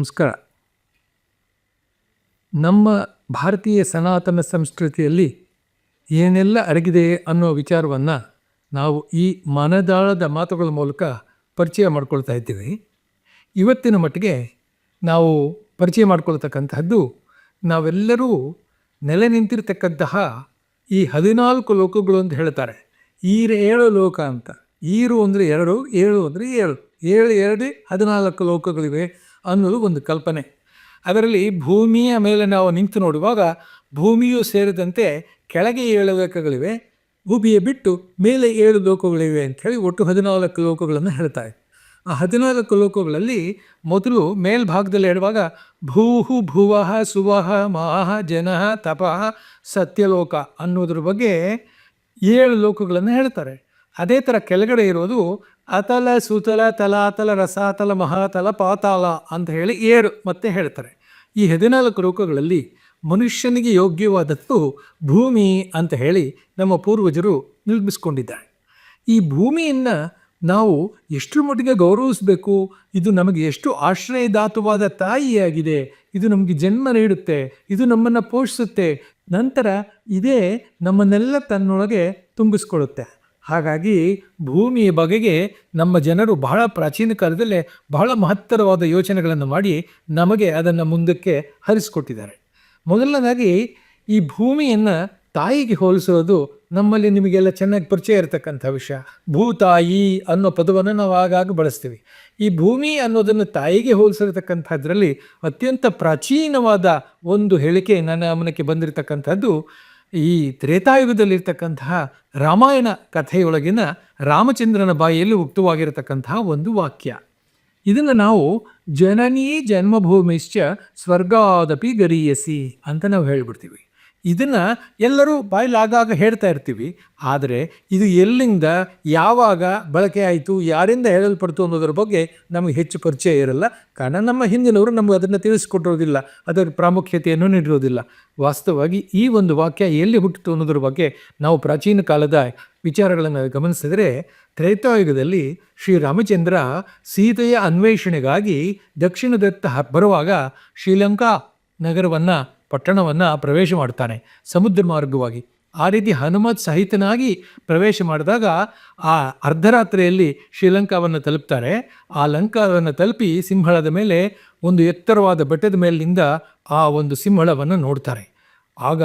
ನಮಸ್ಕಾರ ನಮ್ಮ ಭಾರತೀಯ ಸನಾತನ ಸಂಸ್ಕೃತಿಯಲ್ಲಿ ಏನೆಲ್ಲ ಅರಗಿದೆ ಅನ್ನೋ ವಿಚಾರವನ್ನು ನಾವು ಈ ಮನದಾಳದ ಮಾತುಗಳ ಮೂಲಕ ಪರಿಚಯ ಮಾಡ್ಕೊಳ್ತಾ ಇದ್ದೀವಿ. ಇವತ್ತಿನ ಮಟ್ಟಿಗೆ ನಾವು ಪರಿಚಯ ಮಾಡ್ಕೊಳ್ತಕ್ಕಂತಹದ್ದು ನಾವೆಲ್ಲರೂ ನೆಲೆ ನಿಂತಿರ್ತಕ್ಕಂತಹ ಈ ಹದಿನಾಲ್ಕು ಲೋಕಗಳು ಅಂತ ಹೇಳ್ತಾರೆ. ಈರ ಏಳು ಲೋಕ ಅಂತ. ಈರು ಅಂದರೆ ಎರಡು, ಏಳು ಅಂದರೆ ಏಳು. ಏಳು, ಎರಡೇ, ಹದಿನಾಲ್ಕು ಲೋಕಗಳಿವೆ. ಅನ್ನೋದು ಒಂದು ಕಲ್ಪನೆ. ಅದರಲ್ಲಿ ಭೂಮಿಯ ಮೇಲೆ ನಾವು ನಿಂತು ನೋಡುವಾಗ ಭೂಮಿಯೂ ಸೇರಿದಂತೆ ಕೆಳಗೆ ಏಳು ಲೋಕಗಳಿವೆ ಭೂಮಿಯ ಬಿಟ್ಟು ಮೇಲೆ ಏಳು ಲೋಕಗಳಿವೆ ಅಂಥೇಳಿ ಒಟ್ಟು ಹದಿನಾಲ್ಕು ಲೋಕಗಳನ್ನು ಹೇಳ್ತಾರೆ ಆ ಹದಿನಾಲ್ಕು ಲೋಕಗಳಲ್ಲಿ ಮೊದಲು ಮೇಲ್ಭಾಗದಲ್ಲಿ ಹೇಳುವಾಗ ಭೂಹು ಭುವಃ ಸುವಹ ಮಾಹ ಜನಃ ತಪಃ ಸತ್ಯಲೋಕ ಅನ್ನೋದ್ರ ಬಗ್ಗೆ ಏಳು ಲೋಕಗಳನ್ನು ಹೇಳ್ತಾರೆ. ಅದೇ ಥರ ಕೆಳಗಡೆ ಇರೋದು ಅತಲ, ಸುತಲ ತಲಾತಲ ರಸಾತಲ ಮಹಾತಲ ಪಾತಾಲ ಅಂತ ಹೇಳಿ ಏರು ಮತ್ತೆ ಹೇಳ್ತಾರೆ. ಈ ಹದಿನಾಲ್ಕು ಲೋಕಗಳಲ್ಲಿ ಮನುಷ್ಯನಿಗೆ ಯೋಗ್ಯವಾದದ್ದು ಭೂಮಿ ಅಂತ ಹೇಳಿ ನಮ್ಮ ಪೂರ್ವಜರು ನಿರ್ಮಿಸ್ಕೊಂಡಿದ್ದಾರೆ. ಈ ಭೂಮಿಯನ್ನು ನಾವು ಎಷ್ಟರ ಮಟ್ಟಿಗೆ ಗೌರವಿಸಬೇಕು? ಇದು ನಮಗೆ ಎಷ್ಟು ಆಶ್ರಯದಾತವಾದ ತಾಯಿಯಾಗಿದೆ? ಇದು ನಮಗೆ ಜನ್ಮ ನೀಡುತ್ತೆ? ಇದು ನಮ್ಮನ್ನು ಪೋಷಿಸುತ್ತೆ? ನಂತರ ಇದೇ ನಮ್ಮನ್ನೆಲ್ಲ ತನ್ನೊಳಗೆ ತುಂಬಿಸ್ಕೊಳ್ಳುತ್ತೆ. ಹಾಗಾಗಿ ಭೂಮಿಯ ಬಗೆಗೆ ನಮ್ಮ ಜನರು ಬಹಳ ಪ್ರಾಚೀನ ಕಾಲದಲ್ಲೇ ಬಹಳ ಮಹತ್ತರವಾದ ಯೋಚನೆಗಳನ್ನು ಮಾಡಿ ನಮಗೆ ಅದನ್ನು ಮುಂದಕ್ಕೆ ಹರಿಸ್ಕೊಟ್ಟಿದ್ದಾರೆ. ಮೊದಲನೇದಾಗಿ ಈ ಭೂಮಿಯನ್ನು ತಾಯಿಗೆ ಹೋಲಿಸೋದು ನಮ್ಮಲ್ಲಿ ನಿಮಗೆಲ್ಲ ಚೆನ್ನಾಗಿ ಪರಿಚಯ ಇರತಕ್ಕಂಥ ವಿಷಯ. ಭೂತಾಯಿ ಅನ್ನೋ ಪದವನ್ನು ನಾವು ಆಗಾಗ ಬಳಸ್ತೀವಿ. ಈ ಭೂಮಿ ಅನ್ನೋದನ್ನು ತಾಯಿಗೆ ಹೋಲಿಸಿರ್ತಕ್ಕಂಥದ್ರಲ್ಲಿ ಅತ್ಯಂತ ಪ್ರಾಚೀನವಾದ ಒಂದು ಹೇಳಿಕೆ ನನ್ನ ಗಮನಕ್ಕೆ ಬಂದಿರತಕ್ಕಂಥದ್ದು ಈ ತ್ರೇತಾಯುಗದಲ್ಲಿರ್ತಕ್ಕಂತಹ ರಾಮಾಯಣ ಕಥೆಯೊಳಗಿನ ರಾಮಚಂದ್ರನ ಬಾಯಿಯಲ್ಲಿ ಉಕ್ತವಾಗಿರತಕ್ಕಂತಹ ಒಂದು ವಾಕ್ಯ. ಇದನ್ನು ನಾವು ಜನನೀ ಜನ್ಮಭೂಮಿಶ್ಚ ಸ್ವರ್ಗಾದಪಿ ಗರೀಯಸಿ ಅಂತ ನಾವು ಹೇಳ್ಬಿಡ್ತೀವಿ. ಇದನ್ನು ಎಲ್ಲರೂ ಬಾಯಲ್ಲಿ ಆಗಾಗ ಹೇಳ್ತಾ ಇರ್ತೀವಿ. ಆದರೆ ಇದು ಎಲ್ಲಿಂದ, ಯಾವಾಗ ಬಳಕೆ ಆಯಿತು, ಯಾರಿಂದ ಹೇಳಲ್ಪಡ್ತು ಅನ್ನೋದ್ರ ಬಗ್ಗೆ ನಮಗೆ ಹೆಚ್ಚು ಪರಿಚಯ ಇರಲ್ಲ. ಕಾರಣ ನಮ್ಮ ಹಿಂದಿನವರು ನಮಗೆ ಅದನ್ನು ತಿಳಿಸ್ಕೊಟ್ಟಿರೋದಿಲ್ಲ. ಅದರ ಪ್ರಾಮುಖ್ಯತೆಯನ್ನು ನೀಡಿರೋದಿಲ್ಲ. ವಾಸ್ತವವಾಗಿ ಈ ಒಂದು ವಾಕ್ಯ ಎಲ್ಲಿ ಹುಟ್ಟಿತು ಅನ್ನೋದ್ರ ಬಗ್ಗೆ ನಾವು ಪ್ರಾಚೀನ ಕಾಲದ ವಿಚಾರಗಳನ್ನು ಗಮನಿಸಿದರೆ, ತ್ರೇತಾಯುಗದಲ್ಲಿ ಶ್ರೀರಾಮಚಂದ್ರ ಸೀತೆಯ ಅನ್ವೇಷಣೆಗಾಗಿ ದಕ್ಷಿಣದತ್ತ ಬರುವಾಗ ಶ್ರೀಲಂಕಾ ನಗರವನ್ನು ಪಟ್ಟಣವನ್ನು ಪ್ರವೇಶ ಮಾಡ್ತಾನೆ ಸಮುದ್ರ ಮಾರ್ಗವಾಗಿ. ಆ ರೀತಿ ಹನುಮತ್ ಸಹಿತನಾಗಿ ಪ್ರವೇಶ ಮಾಡಿದಾಗ ಆ ಅರ್ಧರಾತ್ರಿಯಲ್ಲಿ ಶ್ರೀಲಂಕಾವನ್ನು ತಲುಪ್ತಾರೆ. ಆ ಲಂಕಾವನ್ನು ತಲುಪಿ ಸಿಂಹಳದ ಮೇಲೆ ಒಂದು ಎತ್ತರವಾದ ಬೆಟ್ಟದ ಮೇಲಿನಿಂದ ಆ ಒಂದು ಸಿಂಹಳವನ್ನು ನೋಡ್ತಾರೆ. ಆಗ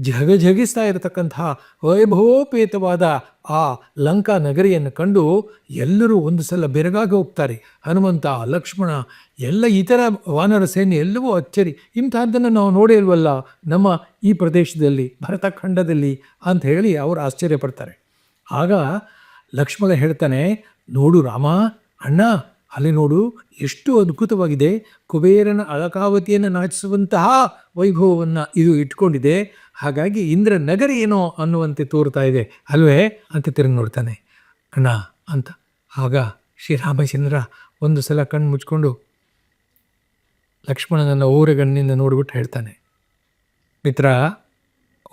ಜಗ ಜಗಿಸ್ತಾ ಇರತಕ್ಕಂತಹ ವೈಭವೋಪೇತವಾದ ಆ ಲಂಕಾ ನಗರಿಯನ್ನು ಕಂಡು ಎಲ್ಲರೂ ಒಂದು ಸಲ ಬೆರಗಾಗಿ ಹೋಗ್ತಾರೆ. ಹನುಮಂತ, ಲಕ್ಷ್ಮಣ ಎಲ್ಲ ಇತರ ವಾನರ ಸೇನೆ ಎಲ್ಲವೂ ಅಚ್ಚರಿ. ಇಂಥದ್ದನ್ನು ನಾವು ನೋಡಿಲ್ವಲ್ಲ ನಮ್ಮ ಈ ಪ್ರದೇಶದಲ್ಲಿ, ಭರತಖಂಡದಲ್ಲಿ ಅಂತ ಹೇಳಿ ಅವರು ಆಶ್ಚರ್ಯಪಡ್ತಾರೆ. ಆಗ ಲಕ್ಷ್ಮಣ ಹೇಳ್ತಾನೆ, ನೋಡು ರಾಮ, ಅಣ್ಣ ಅಲ್ಲಿ ನೋಡು, ಎಷ್ಟು ಅದ್ಭುತವಾಗಿದೆ. ಕುಬೇರನ ಅಳಕಾವತಿಯನ್ನು ನಾಚಿಸುವಂತಹ ವೈಭವವನ್ನು ಇದು ಇಟ್ಕೊಂಡಿದೆ. ಹಾಗಾಗಿ ಇಂದ್ರ ನಗರ ಏನೋ ಅನ್ನುವಂತೆ ತೋರ್ತಾ ಇದೆ. ಅಲ್ವೇ? ಅಂತ ತಿರುಗಿ ನೋಡ್ತಾನೆ. ಅಣ್ಣ, ಅಂತ. ಆಗ ಶ್ರೀರಾಮಚಂದ್ರ ಒಂದು ಸಲ ಕಣ್ಣು ಮುಚ್ಕೊಂಡು ಲಕ್ಷ್ಮಣನನ್ನು ಊರಗಣ್ಣಿಂದ ನೋಡಿಬಿಟ್ಟು ಹೇಳ್ತಾನೆ. ಮಿತ್ರ,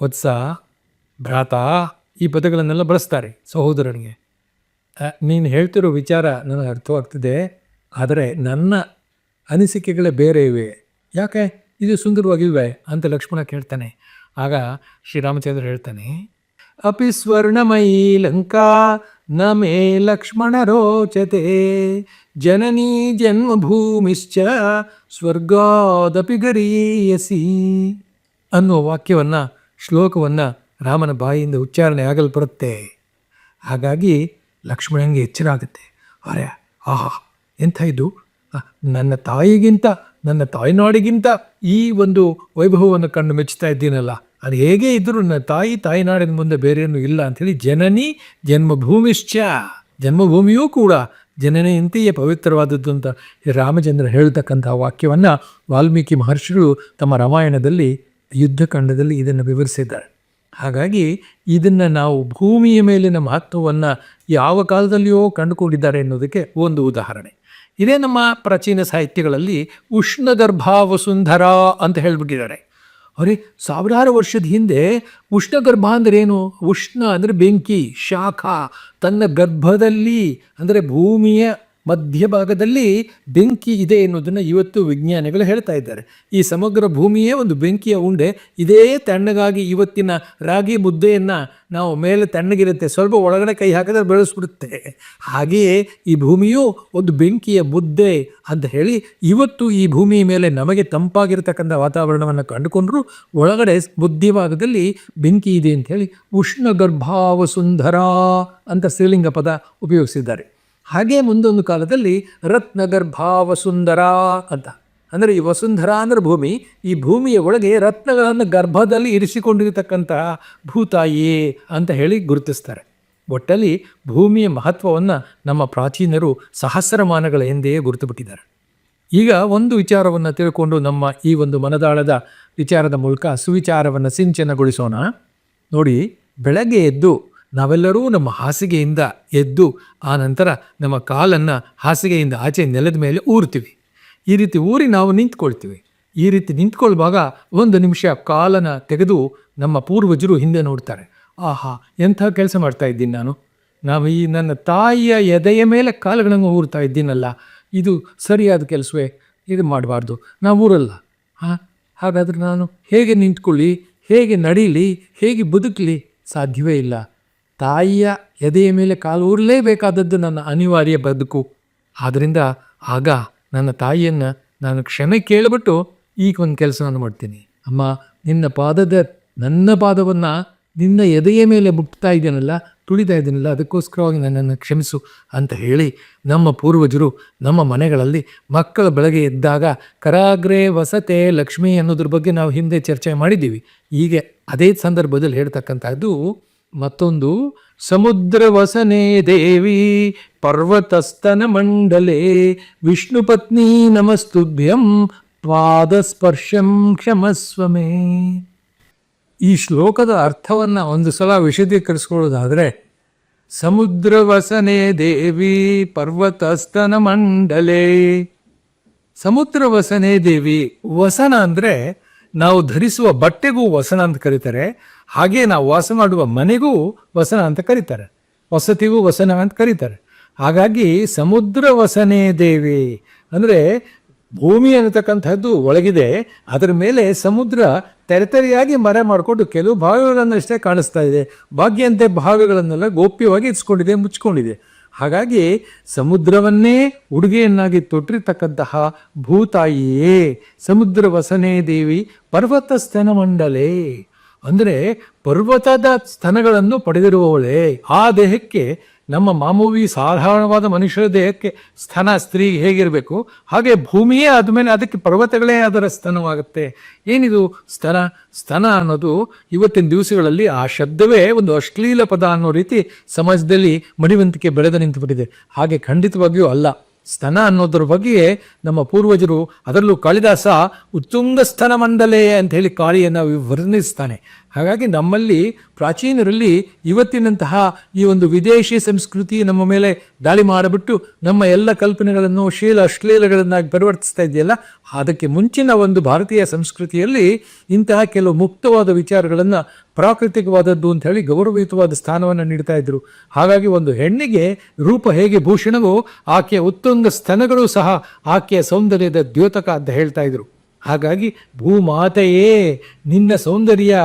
ವತ್ಸ, ಭ್ರಾತ ಈ ಪದಗಳನ್ನೆಲ್ಲ ಬಳಸ್ತಾರೆ ಸಹೋದರನಿಗೆ. ನೀನು ಹೇಳ್ತಿರೋ ವಿಚಾರ ನನಗೆ ಅರ್ಥವಾಗ್ತಿದೆ, ಆದರೆ ನನ್ನ ಅನಿಸಿಕೆಗಳೇ ಬೇರೆ ಇವೆ. ಯಾಕೆ? ಇದು ಸುಂದರವಾಗಿವೆ ಅಂತ ಲಕ್ಷ್ಮಣ ಕೇಳ್ತಾನೆ. ಆಗ ಶ್ರೀರಾಮಚಂದ್ರ ಹೇಳ್ತಾನೆ, ಅಪಿ ಸ್ವರ್ಣಮಯಿ ಲಂಕಾ, ನ ಮೇ ಲಕ್ಷ್ಮಣ ರೋಚತೆ, ಜನನೀ ಜನ್ಮಭೂಮಿಶ್ಚ ಸ್ವರ್ಗಾದಪಿ ಗರೀಯಸಿ ಅನ್ನುವ ವಾಕ್ಯವನ್ನು, ಶ್ಲೋಕವನ್ನು ರಾಮನ ಬಾಯಿಯಿಂದ ಉಚ್ಚಾರಣೆ ಆಗಲ್ಪಡುತ್ತೆ. ಹಾಗಾಗಿ ಲಕ್ಷ್ಮಣನಿಗೆ ಎಚ್ಚರ ಆಗುತ್ತೆ. ಅರೆ, ಆಹಾ, ಎಂಥ ಇದು? ನನ್ನ ತಾಯಿಗಿಂತ, ನನ್ನ ತಾಯ್ನಾಡಿಗಿಂತ ಈ ಒಂದು ವೈಭವವನ್ನು ಕಂಡು ಮೆಚ್ಚುತ್ತಾ ಇದ್ದೀನಲ್ಲ. ಅದು ಹೇಗೆ ಇದ್ದರೂ ನನ್ನ ತಾಯಿ ತಾಯಿನಾಡಿನ ಮುಂದೆ ಬೇರೇನೂ ಇಲ್ಲ ಅಂಥೇಳಿ ಜನನಿ ಜನ್ಮಭೂಮಿಶ್ಚ. ಜನ್ಮಭೂಮಿಯೂ ಕೂಡ ಜನನೆಯಂತೆಯೇ ಪವಿತ್ರವಾದದ್ದು ಅಂತ ರಾಮಚಂದ್ರ ಹೇಳ್ತಕ್ಕಂಥ ವಾಕ್ಯವನ್ನು ವಾಲ್ಮೀಕಿ ಮಹರ್ಷಿಗಳು ತಮ್ಮ ರಾಮಾಯಣದಲ್ಲಿ ಯುದ್ಧಕಾಂಡದಲ್ಲಿ ಇದನ್ನು ವಿವರಿಸಿದ್ದಾರೆ. ಹಾಗಾಗಿ ಇದನ್ನು ನಾವು ಭೂಮಿಯ ಮೇಲಿನ ಮಹತ್ವವನ್ನು ಯಾವ ಕಾಲದಲ್ಲಿಯೋ ಕಂಡುಕೊಂಡಿದ್ದಾರೆ ಅನ್ನೋದಕ್ಕೆ ಒಂದು ಉದಾಹರಣೆ. ಇದೇ ನಮ್ಮ ಪ್ರಾಚೀನ ಸಾಹಿತ್ಯಗಳಲ್ಲಿ ಉಷ್ಣಗರ್ಭ ವಸುಂಧರ ಅಂತ ಹೇಳಿಬಿಟ್ಟಿದ್ದಾರೆ. ಅವರೇ ಸಾವಿರಾರು ವರ್ಷದ ಹಿಂದೆ ಉಷ್ಣಗರ್ಭ ಅಂದರೆ ಏನು ಉಷ್ಣ ಅಂದರೆ ಬೆಂಕಿ, ಶಾಖ, ತನ್ನ ಗರ್ಭದಲ್ಲಿ ಅಂದರೆ ಭೂಮಿಯ ಮಧ್ಯಭಾಗದಲ್ಲಿ ಬೆಂಕಿ ಇದೆ ಎನ್ನುವುದನ್ನು ಇವತ್ತು ವಿಜ್ಞಾನಿಗಳು ಹೇಳ್ತಾ ಇದ್ದಾರೆ. ಈ ಸಮಗ್ರ ಭೂಮಿಯೇ ಒಂದು ಬೆಂಕಿಯ ಉಂಡೆ. ಇದೇ ತಣ್ಣಗಾಗಿ ಇವತ್ತಿನ ರಾಗಿ ಮುದ್ದೆಯನ್ನು ನಾವು ಮೇಲೆ ತಣ್ಣಗಿರುತ್ತೆ. ಸ್ವಲ್ಪ ಒಳಗಡೆ ಕೈ ಹಾಕಿದ್ರೆ ಬೆಳೆಸ್ಬಿಡುತ್ತೆ. ಹಾಗೆಯೇ ಈ ಭೂಮಿಯು ಒಂದು ಬೆಂಕಿಯ ಮುದ್ದೆ ಅಂತ ಹೇಳಿ ಇವತ್ತು ಈ ಭೂಮಿಯ ಮೇಲೆ ನಮಗೆ ತಂಪಾಗಿರ್ತಕ್ಕಂಥ ವಾತಾವರಣವನ್ನು ಕಂಡುಕೊಂಡ್ರು ಒಳಗಡೆ ಬುದ್ಧಿಭಾಗದಲ್ಲಿ ಬೆಂಕಿ ಇದೆ ಅಂತ ಹೇಳಿ ಉಷ್ಣಗರ್ಭಾವ ಸುಂದರ ಅಂತ ಸ್ತ್ರೀಲಿಂಗ ಪದ ಉಪಯೋಗಿಸಿದ್ದಾರೆ. ಹಾಗೆ ಮುಂದೊಂದು ಕಾಲದಲ್ಲಿ ರತ್ನಗರ್ಭ ಸುಂದರ ಅಂತ. ಅಂದರೆ ಈ ವಸುಂಧರ ಅಂದರೆ ಭೂಮಿ, ಈ ಭೂಮಿಯ ಒಳಗೆ ರತ್ನಗಳನ್ನು ಗರ್ಭದಲ್ಲಿ ಇರಿಸಿಕೊಂಡಿರತಕ್ಕಂತಹ ಭೂತಾಯಿ ಅಂತ ಹೇಳಿ ಗುರುತಿಸ್ತಾರೆ. ಒಟ್ಟಲ್ಲಿ ಭೂಮಿಯ ಮಹತ್ವವನ್ನು ನಮ್ಮ ಪ್ರಾಚೀನರು ಸಹಸ್ರಮಾನಗಳ ಹಿಂದೆಯೇ ಗುರುತುಬಿಟ್ಟಿದ್ದಾರೆ. ಈಗ ಒಂದು ವಿಚಾರವನ್ನು ತಿಳ್ಕೊಂಡು ನಮ್ಮ ಈ ಒಂದು ಮನದಾಳದ ವಿಚಾರದ ಮೂಲಕ ಸುವಿಚಾರವನ್ನು ಸಿಂಚನಗೊಳಿಸೋಣ. ನೋಡಿ, ಬೆಳಗ್ಗೆ ಎದ್ದು ನಾವೆಲ್ಲರೂ ನಮ್ಮ ಹಾಸಿಗೆಯಿಂದ ಎದ್ದು ಆ ನಂತರ ನಮ್ಮ ಕಾಲನ್ನು ಹಾಸಿಗೆಯಿಂದ ಆಚೆ ನೆಲದ ಮೇಲೆ ಊರ್ತೀವಿ ಈ ರೀತಿ ಊರಿ ನಾವು ನಿಂತ್ಕೊಳ್ತೀವಿ. ಈ ರೀತಿ ನಿಂತ್ಕೊಳ್ಳುವಾಗ ಒಂದು ನಿಮಿಷ ಕಾಲನ್ನು ತೆಗೆದು ನಮ್ಮ ಪೂರ್ವಜರು ಹಿಂದೆ ನೋಡ್ತಾರೆ. ಆಹಾ, ಎಂಥ ಕೆಲಸ ಮಾಡ್ತಾ ಇದ್ದೀನಿ ನಾನು? ನಾವು ಈ ನನ್ನ ತಾಯಿಯ ಎದೆಯ ಮೇಲೆ ಕಾಲುಗಳನ್ನು ಊರ್ತಾ ಇದ್ದೀನಲ್ಲ, ಇದು ಸರಿಯಾದ ಕೆಲಸವೇ? ಇದು ಮಾಡಬಾರ್ದು. ನಾವು ಊರಲ್ಲ. ಹಾಂ, ಹಾಗಾದರೆ ನಾನು ಹೇಗೆ ನಿಂತ್ಕೊಳ್ಳಿ? ಹೇಗೆ ನಡೀಲಿ? ಹೇಗೆ ಬದುಕಲಿ? ಸಾಧ್ಯವೇ ಇಲ್ಲ. ತಾಯಿಯ ಎದೆಯ ಮೇಲೆ ಕಾಲು ಊರಲೇಬೇಕಾದದ್ದು ನನ್ನ ಅನಿವಾರ್ಯ ಬದುಕು. ಆದ್ದರಿಂದ ಆಗ ನನ್ನ ತಾಯಿಯನ್ನು ನಾನು ಕ್ಷಮೆ ಕೇಳಿಬಿಟ್ಟು ಈಗ ಒಂದು ಕೆಲಸವನ್ನು ಮಾಡ್ತೀನಿ. ಅಮ್ಮ, ನಿನ್ನ ಪಾದದ, ನನ್ನ ಪಾದವನ್ನು ನಿನ್ನ ಎದೆಯ ಮೇಲೆ ಮುಟ್ತಾ ಇದ್ದೀನಲ್ಲ, ತುಳಿತಾ ಇದ್ದೀನಲ್ಲ, ಅದಕ್ಕೋಸ್ಕರವಾಗಿ ನನ್ನನ್ನು ಕ್ಷಮಿಸು ಅಂತ ಹೇಳಿ ನಮ್ಮ ಪೂರ್ವಜರು ನಮ್ಮ ಮನೆಗಳಲ್ಲಿ ಮಕ್ಕಳ ಬೆಳಗ್ಗೆ ಎದ್ದಾಗ ಕರಾಗ್ರೆ ವಸತೆ ಲಕ್ಷ್ಮಿ ಅನ್ನೋದ್ರ ಬಗ್ಗೆ ನಾವು ಹಿಂದೆ ಚರ್ಚೆ ಮಾಡಿದ್ದೀವಿ. ಹೀಗೆ ಅದೇ ಸಂದರ್ಭದಲ್ಲಿ ಹೇಳ್ತಕ್ಕಂಥದ್ದು ಮತ್ತೊಂದು ಸಮುದ್ರ ವಸನೆ ದೇವಿ ಪರ್ವತಸ್ತನ ಮಂಡಲೆ, ವಿಷ್ಣು ಪತ್ನಿ ನಮಸ್ತುಭ್ಯಂ, ಪಾದಸ್ಪರ್ಶಂ ಕ್ಷಮಸ್ವಮೇ. ಈ ಶ್ಲೋಕದ ಅರ್ಥವನ್ನು ಒಂದು ಸಲ ವಿಶದೀಕರಿಸ್ಕೊಳ್ಳೋದಾದರೆ ಸಮುದ್ರ ವಸನೆ ದೇವಿ ಪರ್ವತಸ್ತನ ಮಂಡಲೆ. ಸಮುದ್ರ ವಸನೆ ದೇವಿ, ವಸನ ಅಂದರೆ ನಾವು ಧರಿಸುವ ಬಟ್ಟೆಗೂ ವಸನ ಅಂತ ಕರೀತಾರೆ. ಹಾಗೆ ನಾವು ವಾಸ ಮಾಡುವ ಮನೆಗೂ ವಸನ ಅಂತ ಕರೀತಾರೆ. ವಸತಿಗೂ ವಸನ ಅಂತ ಕರೀತಾರೆ. ಹಾಗಾಗಿ ಸಮುದ್ರ ವಸನೆ ದೇವಿ. ಅಂದರೆ ಭೂಮಿ ಅನ್ನತಕ್ಕಂಥದ್ದು ಒಳಗಿದೆ. ಅದರ ಮೇಲೆ ಸಮುದ್ರ ತೆರೆತೆರೆಯಾಗಿ ಮರೆ ಮಾಡಿಕೊಂಡು ಕೆಲವು ಭಾಗಗಳನ್ನಷ್ಟೇ ಕಾಣಿಸ್ತಾ ಇದೆ. ಭಾಗ್ಯಂತೆ ಭಾಗಗಳನ್ನೆಲ್ಲ ಗೋಪ್ಯವಾಗಿ ಇಟ್ಸ್ಕೊಂಡಿದೆ ಮುಚ್ಕೊಂಡಿದೆ. ಹಾಗಾಗಿ ಸಮುದ್ರವನ್ನೇ ಉಡುಗೆಯನ್ನಾಗಿ ತೊಟ್ಟಿರ್ತಕ್ಕಂತಹ ಭೂತಾಯಿಯೇ, ಸಮುದ್ರ ವಸನೇ ದೇವಿ ಪರ್ವತ ಸ್ತನ ಮಂಡಲೆ. ಅಂದರೆ ಪರ್ವತದ ಸ್ತನಗಳನ್ನು ಪಡೆದಿರುವವಳೇ, ಆ ದೇಹಕ್ಕೆ ನಮ್ಮ ಮಾಮೂಲಿ ಸಾಧಾರಣವಾದ ಮನುಷ್ಯರ ದೇಹಕ್ಕೆ ಸ್ತನ, ಸ್ತ್ರೀ ಹೇಗಿರಬೇಕು, ಹಾಗೆ ಭೂಮಿಯೇ ಆದಮೇಲೆ ಅದಕ್ಕೆ ಪರ್ವತಗಳೇ ಅದರ ಸ್ತನವಾಗುತ್ತೆ. ಏನಿದು ಸ್ತನ? ಸ್ತನ ಅನ್ನೋದು ಇವತ್ತಿನ ದಿವಸಗಳಲ್ಲಿ ಆ ಶಬ್ದವೇ ಒಂದು ಅಶ್ಲೀಲ ಪದ ಅನ್ನೋ ರೀತಿ ಸಮಾಜದಲ್ಲಿ ಮಡಿವಂತಿಕೆ ಬೆಳೆದು ನಿಂತುಬಿಟ್ಟಿದೆ. ಹಾಗೆ ಖಂಡಿತವಾಗಿಯೂ ಅಲ್ಲ. ಸ್ತನ ಅನ್ನೋದ್ರ ಬಗ್ಗೆ ನಮ್ಮ ಪೂರ್ವಜರು ಅದರಲ್ಲೂ ಕಾಳಿದಾಸ, ಉತ್ತುಂಗ ಸ್ತನ ಮಂಡಲೆ ಅಂತ ಹೇಳಿ ಕಾಳಿಯನ್ನು ವರ್ಣಿಸ್ತಾನೆ ಹಾಗಾಗಿ ನಮ್ಮಲ್ಲಿ ಪ್ರಾಚೀನರಲ್ಲಿ ಇವತ್ತಿನಂತಹ ಈ ಒಂದು ವಿದೇಶಿ ಸಂಸ್ಕೃತಿ ನಮ್ಮ ಮೇಲೆ ದಾಳಿ ಮಾಡಿಬಿಟ್ಟು ನಮ್ಮ ಎಲ್ಲ ಕಲ್ಪನೆಗಳನ್ನು ಶೀಲ ಅಶ್ಲೀಲಗಳನ್ನಾಗಿ ಪರಿವರ್ತಿಸ್ತಾ ಇದೆಯಲ್ಲ, ಅದಕ್ಕೆ ಮುಂಚಿನ ಒಂದು ಭಾರತೀಯ ಸಂಸ್ಕೃತಿಯಲ್ಲಿ ಇಂತಹ ಕೆಲವು ಮುಕ್ತವಾದ ವಿಚಾರಗಳನ್ನು ಪ್ರಾಕೃತಿಕವಾದದ್ದು ಅಂತ ಹೇಳಿ ಗೌರವಯುತವಾದ ಸ್ಥಾನವನ್ನು ನೀಡ್ತಾ ಇದ್ರು. ಹಾಗಾಗಿ ಒಂದು ಹೆಣ್ಣಿಗೆ ರೂಪ ಹೇಗೆ ಭೂಷಣವೋ ಆಕೆಯ ಉತ್ತುಂಗ ಸ್ತನಗಳು ಸಹ ಆಕೆಯ ಸೌಂದರ್ಯದ ದ್ಯೋತಕ ಅಂತ ಹೇಳ್ತಾ ಇದ್ರು. ಹಾಗಾಗಿ ಭೂಮಾತೆಯೇ, ನಿನ್ನ ಸೌಂದರ್ಯ,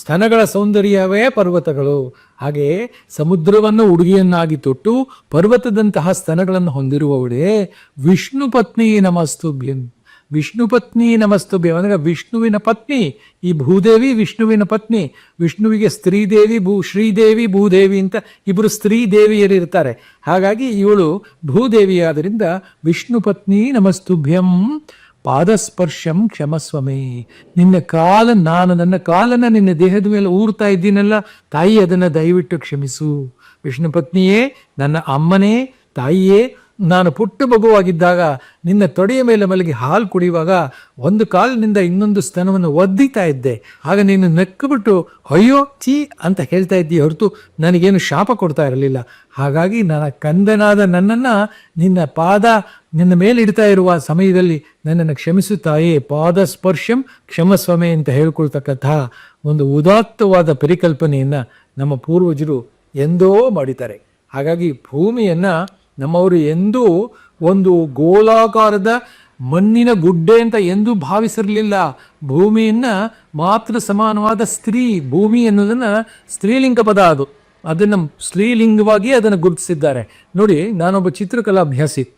ಸ್ತನಗಳ ಸೌಂದರ್ಯವೇ ಪರ್ವತಗಳು. ಹಾಗೆಯೇ ಸಮುದ್ರವನ್ನು ಉಡುಗೆಯನ್ನಾಗಿ ತೊಟ್ಟು ಪರ್ವತದಂತಹ ಸ್ತನಗಳನ್ನು ಹೊಂದಿರುವವಳೇ, ವಿಷ್ಣು ಪತ್ನಿ ನಮಸ್ತುಭ್ಯಂ. ವಿಷ್ಣು ಪತ್ನಿ ನಮಸ್ತುಭ್ಯಂ. ಅಂದರೆ ವಿಷ್ಣುವಿನ ಪತ್ನಿ, ಈ ಭೂದೇವಿ ವಿಷ್ಣುವಿನ ಪತ್ನಿ. ವಿಷ್ಣುವಿಗೆ ಸ್ತ್ರೀದೇವಿ, ಭೂ, ಶ್ರೀದೇವಿ, ಭೂದೇವಿ ಅಂತ ಇಬ್ಬರು ಸ್ತ್ರೀ ದೇವಿಯರು ಇರ್ತಾರೆ ಹಾಗಾಗಿ ಇವಳು ಭೂದೇವಿಯಾದ್ದರಿಂದ ವಿಷ್ಣು ಪತ್ನಿ ನಮಸ್ತುಭ್ಯಂ. ಪಾದಸ್ಪರ್ಶಂ ಕ್ಷಮಸ್ವಮೇ ನಿನ್ನ ಕಾಲ, ನಾನು ನನ್ನ ಕಾಲನ್ನು ನಿನ್ನ ದೇಹದ ಮೇಲೆ ಊರ್ತಾ ಇದ್ದೀನಲ್ಲ, ತಾಯಿ ಅದನ್ನು ದಯವಿಟ್ಟು ಕ್ಷಮಿಸು. ವಿಷ್ಣು ಪತ್ನಿಯೇ, ನನ್ನ ಅಮ್ಮನೇ, ತಾಯಿಯೇ ನಾನು ಪುಟ್ಟ ಮಗುವಾಗಿದ್ದಾಗ ನಿನ್ನ ತೊಡೆಯ ಮೇಲೆ ಮಲಗಿ ಹಾಲು ಕುಡಿಯುವಾಗ ಒಂದು ಕಾಲಿನಿಂದ ಇನ್ನೊಂದು ಸ್ತನವನ್ನು ಒದ್ದಿತಾ ಇದ್ದೆ. ಆಗ ನೀನು ನೆಕ್ಕಬಿಟ್ಟು, ಅಯ್ಯೋ ಚೀ ಅಂತ ಹೇಳ್ತಾ ಇದ್ದೀಯ ಹೊರತು ನನಗೇನು ಶಾಪ ಕೊಡ್ತಾ ಇರಲಿಲ್ಲ. ಹಾಗಾಗಿ ನನ್ನ ಕಂದನಾದ ನನ್ನನ್ನು ನಿನ್ನ ಪಾದ, ನಿನ್ನ ಮೇಲೆ ಇಡ್ತಾ ಇರುವ ಸಮಯದಲ್ಲಿ ನನ್ನನ್ನು ಕ್ಷಮಿಸುತ್ತಾಯೇ ಪಾದ ಸ್ಪರ್ಶಂ ಕ್ಷಮಸ್ವಾಮಿ ಅಂತ ಹೇಳ್ಕೊಳ್ತಕ್ಕಂತಹ ಒಂದು ಉದಾತ್ತವಾದ ಪರಿಕಲ್ಪನೆಯನ್ನು ನಮ್ಮ ಪೂರ್ವಜರು ಎಂದೋ ಮಾಡಿದ್ದಾರೆ. ಹಾಗಾಗಿ ಭೂಮಿಯನ್ನು ನಮ್ಮವರು ಎಂದೂ ಒಂದು ಗೋಲಾಕಾರದ ಮಣ್ಣಿನ ಗುಡ್ಡೆ ಅಂತ ಎಂದೂ ಭಾವಿಸಿರಲಿಲ್ಲ. ಭೂಮಿಯನ್ನ ಮಾತ್ರ ಸಮಾನವಾದ ಸ್ತ್ರೀ, ಭೂಮಿ ಎನ್ನುವುದನ್ನು ಸ್ತ್ರೀಲಿಂಗ ಪದ ಅದು. ಅದನ್ನು ಸ್ತ್ರೀಲಿಂಗವಾಗಿ ಅದನ್ನು ಗುರುತಿಸಿದ್ದಾರೆ. ನೋಡಿ, ನಾನೊಬ್ಬ ಚಿತ್ರಕಲಾಭ್ಯಾಸಿ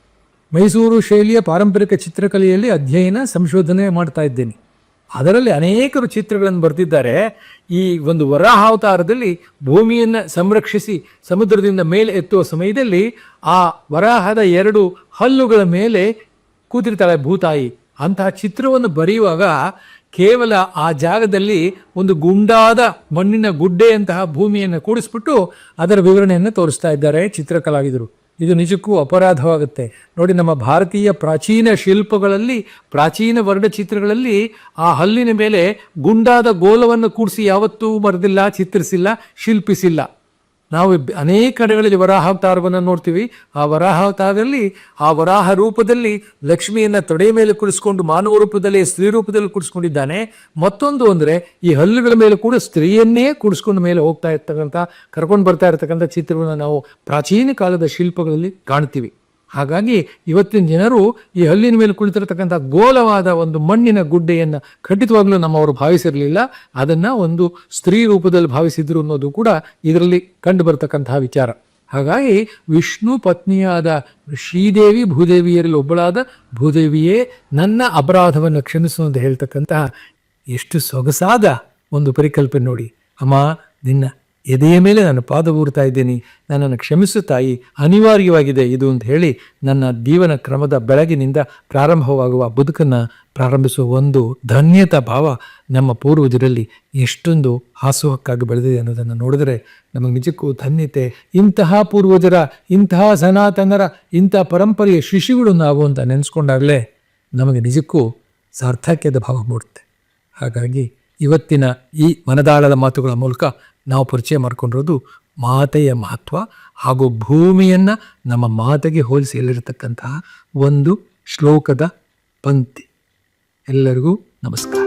ಮೈಸೂರು ಶೈಲಿಯ ಪಾರಂಪರಿಕ ಚಿತ್ರಕಲೆಯಲ್ಲಿ ಅಧ್ಯಯನ, ಸಂಶೋಧನೆ ಮಾಡ್ತಾ ಇದ್ದೇನೆ. ಅದರಲ್ಲಿ ಅನೇಕರು ಚಿತ್ರಗಳನ್ನು ಬರೆದಿದ್ದಾರೆ. ಈ ಒಂದು ವರಾಹಾವತಾರದಲ್ಲಿ ಭೂಮಿಯನ್ನು ಸಂರಕ್ಷಿಸಿ ಸಮುದ್ರದಿಂದ ಮೇಲೆ ಎತ್ತುವ ಸಮಯದಲ್ಲಿ ಆ ವರಾಹದ ಎರಡು ಹಲ್ಲುಗಳ ಮೇಲೆ ಕೂತಿರ್ತಾಳೆ ಭೂತಾಯಿ. ಅಂತಹ ಚಿತ್ರವನ್ನು ಬರೆಯುವಾಗ ಕೇವಲ ಆ ಜಾಗದಲ್ಲಿ ಒಂದು ಗುಂಡಾದ ಮಣ್ಣಿನ ಗುಡ್ಡೆಯಂತಹ ಭೂಮಿಯನ್ನು ಕೂಡಿಸ್ಬಿಟ್ಟು ಅದರ ವಿವರಣೆಯನ್ನು ತೋರಿಸ್ತಾ ಇದ್ದಾರೆ ಚಿತ್ರಕಲಾವಿದರು. ಇದು ನಿಜಕ್ಕೂ ಅಪರಾಧವಾಗುತ್ತೆ. ನೋಡಿ, ನಮ್ಮ ಭಾರತೀಯ ಪ್ರಾಚೀನ ಶಿಲ್ಪಗಳಲ್ಲಿ, ಪ್ರಾಚೀನ ವರ್ಣಚಿತ್ರಗಳಲ್ಲಿ ಆ ಹಲ್ಲಿನ ಮೇಲೆ ಗುಂಡಾದ ಗೋಲವನ್ನು ಕೂಡಿಸಿ ಯಾವತ್ತೂ ಮರೆದಿಲ್ಲ, ಚಿತ್ರಿಸಿಲ್ಲ, ಶಿಲ್ಪಿಸಿಲ್ಲ. ನಾವು ಅನೇಕ ಕಡೆಗಳಲ್ಲಿ ವರಾಹಾವತಾರವನ್ನು ನೋಡ್ತೀವಿ. ಆ ವರಾಹಾವತಾರದಲ್ಲಿ ಆ ವರಾಹ ರೂಪದಲ್ಲಿ ಲಕ್ಷ್ಮಿಯನ್ನ ತೊಡೆಯ ಮೇಲೆ ಕುಡಿಸ್ಕೊಂಡು ಮಾನವ ರೂಪದಲ್ಲಿ ಸ್ತ್ರೀ ರೂಪದಲ್ಲಿ ಕುಡಿಸ್ಕೊಂಡಿದ್ದಾನೆ ಮತ್ತೊಂದು ಅಂದರೆ, ಈ ಹಲ್ಲುಗಳ ಮೇಲೆ ಕೂಡ ಸ್ತ್ರೀಯನ್ನೇ ಕುಡಿಸ್ಕೊಂಡು ಮೇಲೆ ಹೋಗ್ತಾ ಇರ್ತಕ್ಕಂಥ, ಕರ್ಕೊಂಡು ಬರ್ತಾ ಇರ್ತಕ್ಕಂಥ ಚಿತ್ರವನ್ನು ನಾವು ಪ್ರಾಚೀನ ಕಾಲದ ಶಿಲ್ಪಗಳಲ್ಲಿ ಕಾಣ್ತೀವಿ. ಹಾಗಾಗಿ ಇವತ್ತಿನ ಜನರು ಈ ಹಲ್ಲಿನ ಮೇಲೆ ಕುಳಿತಿರತಕ್ಕಂಥ ಗೋಲವಾದ ಒಂದು ಮಣ್ಣಿನ ಗುಡ್ಡೆಯನ್ನು ಖಂಡಿತವಾಗ್ಲೂ ನಮ್ಮವರು ಭಾವಿಸಿರಲಿಲ್ಲ. ಅದನ್ನು ಒಂದು ಸ್ತ್ರೀ ರೂಪದಲ್ಲಿ ಭಾವಿಸಿದ್ರು ಅನ್ನೋದು ಕೂಡ ಇದರಲ್ಲಿ ಕಂಡು ಬರ್ತಕ್ಕಂತಹ ವಿಚಾರ. ಹಾಗಾಗಿ ವಿಷ್ಣು ಪತ್ನಿಯಾದ ಶ್ರೀದೇವಿ ಭೂದೇವಿಯರಲ್ಲಿ ಒಬ್ಬಳಾದ ಭೂದೇವಿಯೇ ನನ್ನ ಅಪರಾಧವನ್ನು ಕ್ಷಮಿಸು ಅಂತ ಹೇಳ್ತಕ್ಕಂತಹ ಎಷ್ಟು ಸೊಗಸಾದ ಒಂದು ಪರಿಕಲ್ಪನೆ ನೋಡಿ. ಅಮ್ಮ, ನಿನ್ನ ಎದೆಯ ಮೇಲೆ ನಾನು ಪಾದ ಊರ್ತಾ ಇದ್ದೀನಿ, ನನ್ನನ್ನು ಕ್ಷಮಿಸು ತಾಯಿ, ಅನಿವಾರ್ಯವಾಗಿದೆ ಇದು ಅಂತ ಹೇಳಿ ನನ್ನ ಜೀವನ ಕ್ರಮದ ಬೆಳಗಿನಿಂದ ಪ್ರಾರಂಭವಾಗುವ ಬದುಕನ್ನು ಪ್ರಾರಂಭಿಸುವ ಒಂದು ಧನ್ಯತಾ ಭಾವ ನಮ್ಮ ಪೂರ್ವಜರಲ್ಲಿ ಎಷ್ಟೊಂದು ಹಾಸುಹಕ್ಕಾಗಿ ಬೆಳೆದಿದೆ ಅನ್ನೋದನ್ನು ನೋಡಿದರೆ ನಮಗೆ ನಿಜಕ್ಕೂ ಧನ್ಯತೆ. ಇಂತಹ ಪೂರ್ವಜರ, ಇಂತಹ ಸನಾತನರ ಇಂತಹ ಪರಂಪರೆಯ ಶಿಶುಗಳು ನಾವು ಅಂತ ನೆನೆಸ್ಕೊಂಡಾಗಲೇ ನಮಗೆ ನಿಜಕ್ಕೂ ಸಾರ್ಥಕ್ಯದ ಭಾವ ಮೂಡುತ್ತೆ. ಹಾಗಾಗಿ ಇವತ್ತಿನ ಈ ಮನದಾಳದ ಮಾತುಗಳ ಮೂಲಕ ನಾವು ಪರಿಚಯ ಮಾಡ್ಕೊಂಡಿರೋದು ಮಾತೆಯ ಮಹತ್ವ ಹಾಗೂ ಭೂಮಿಯನ್ನು ನಮ್ಮ ಮಾತೆಗೆ ಹೋಲಿಸಿ ಹೇಳಿರತಕ್ಕಂತಹ ಒಂದು ಶ್ಲೋಕದ ಪಂಕ್ತಿ. ಎಲ್ಲರಿಗೂ ನಮಸ್ಕಾರ.